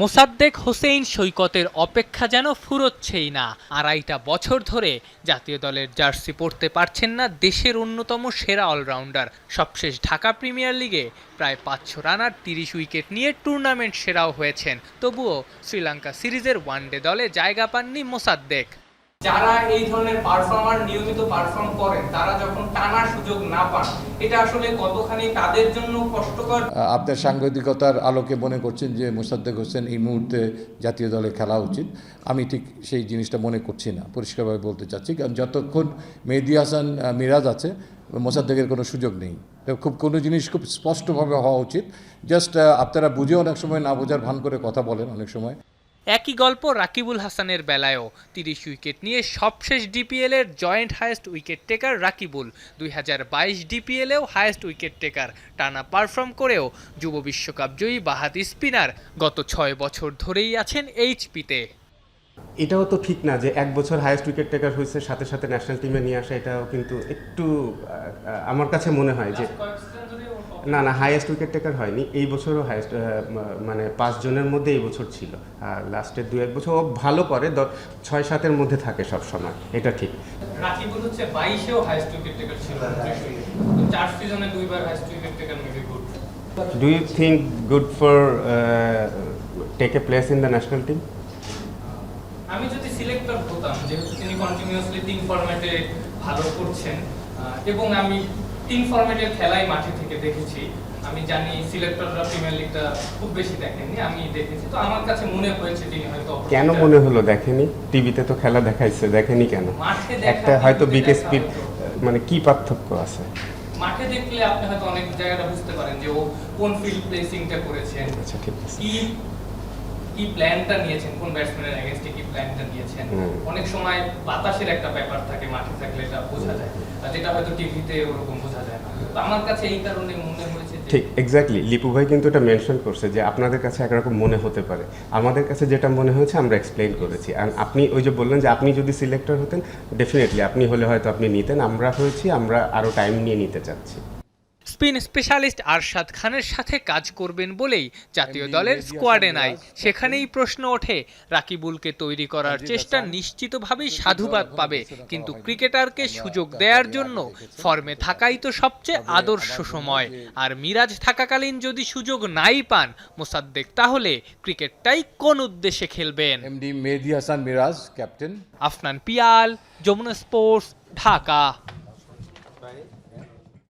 Mosaddek Hussein সৈকতের অপেক্ষা যেন ফুরোচ্ছেই না। আড়াইটা বছর ধরে জাতীয় দলের জার্সি পড়তে পারছেন না দেশের অন্যতম সেরা অলরাউন্ডার। সবশেষ ঢাকা প্রিমিয়ার লিগে প্রায় পাঁচশো রানার তিরিশ উইকেট নিয়ে টুর্নামেন্ট সেরাও হয়েছেন। তবুও শ্রীলঙ্কা সিরিজের ওয়ানডে দলে জায়গা পাননি মোসাদ্দেক। যারা এই ধরনের পারফর্মার নিয়মিত পারফর্ম করেন, তারা যখন টানার সুযোগ না পান, এটা আসলে কতখানি তাদের জন্য কষ্টকর? আপনার সাংবাদিকতার আলোকে মনে করছেন যে মোসাদ্দেক হোসেন এই মুহূর্তে জাতীয় দলে খেলা উচিত। আমি ঠিক সেই জিনিসটা মনে করছি না, পরিষ্কারভাবে বলতে চাচ্ছি। কারণ যতক্ষণ মেহেদি হাসান মিরাজ আছে, মোসাদ্দেকের কোনো সুযোগ নেই। খুব, কোনো জিনিস খুব স্পষ্টভাবে হওয়া উচিত। জাস্ট আপনারা বুঝে অনেক সময় না বোঝার ভান করে কথা বলেন অনেক সময়। একই গল্প রাকিবুল হাসানের বেলায়ও। তিরিশ উইকেট নিয়ে সবশেষ ডিপিএল এর joint highest wicket taker Rakibul. দুই হাজার বাইশ ডিপিএলেও হায়েস্ট উইকেট টেকার। টানা পারফর্ম করেও যুব বিশ্বকাপ জয়ী বাহাতি স্পিনার গত ছয় বছর ধরেই আছেন এইচপিতে। এটাও তো ঠিক না যে এক বছর হায়েস্ট উইকেট টেকার হয়েছে সাথে সাথে ন্যাশনাল টিমে নিয়ে আসা এটাও কিন্তু একটু আমার কাছে মনে হয় যে না না হাইয়েস্ট উইকেট টেকার হয়নি। এই বছরও হাইয়েস্ট মানে পাঁচ জনের মধ্যে এই বছর ছিল। আর লাস্টের দু এক বছর ও ভালো করে ছয় সাতের মধ্যে থাকে সব সময় এটা ঠিক। রাকিবুল হচ্ছে বাইশেও হাইস্ট উইকেট টেকার ছিল চার সিজনে দুইবার highest wicket taker maybe good do you think good for take a place in the national team আমি যদি সিলেক্টর হতাম যেহেতু তিনি কন্টিনিউয়াসলি তিন ফরম্যাটে ভালো করছেন এবং আমি তিন ফরম্যাটের খেলাই মাঠে থেকে দেখেছি। আমি জানি সিলেক্টররা প্রিমিয়ার লিগটা খুব বেশি দেখেননি আমি দেখেছি। তো আমার কাছে মনে হয়েছে তিনি হয়তো কেন মনে হলো দেখেনি? টিভিতে তো খেলা দেখাইছে দেখেনি কেন? মাঠে একটা হয়তো টিভিতে বিকে স্পিড মানে কি পার্থক্য আছে? মাঠে দেখলে আপনি হয়তো অনেক জায়গাটা বুঝতে পারেন যে ও কোন ফিল্ড প্লেসিংটা করেছেন আচ্ছা ঠিক আছে। কি প্ল্যানটা নিয়েছেন? কোন ব্যাটসম্যানের এগেনস্টে কি প্ল্যানটা নিয়েছেন? অনেক সময় বাতাসের একটা ব্যাপার থাকে মাঠে থাকলে এটা বোঝা যায়। আর যেটা হয়তো টিভিতে ওরকম বোঝা যায় না। তো আমার কাছে এই কারণে মনে হয়েছে ঠিক এক্স্যাক্টলি লিপু ভাই কিন্তু এটা মেনশন করছে যে আপনাদের কাছে একরকম মনে হতে পারে। আমাদের কাছে যেটা মনে হয়েছে আমরা এক্সপ্লেন করেছি। আর আপনি ওই যে বললেন যে আপনি যদি সিলেক্টর হতেন ডেফিনেটলি আপনি হলে হয়তো আপনি নিতেন। আমরা হয়েছি আমরা আরও টাইম নিয়ে নিতে চাচ্ছি। স্পিন স্পেশালিস্ট আরশাদ খানের সাথে কাজ করবেন বলেই জাতীয় দলের স্কোয়াডে নাই। সেখানেই প্রশ্ন ওঠে রাকিবুলকে তৈরি করার চেষ্টা নিশ্চিতভাবেই সাধুবাদ পাবে। কিন্তু ক্রিকেটারকে সুযোগ দেওয়ার জন্য ফর্মে থাকাই তো সবচেয়ে আদর্শ সময়। আর মিরাজ থাকাকালীন যদি সুযোগ নাই পান মোসাদ্দেক তাহলে ক্রিকেটটাই কোন উদ্দেশ্যে খেলবেন? MD Mehedi Hasan Miraz captain. Afnan Piyal Jamuna sports Dhaka.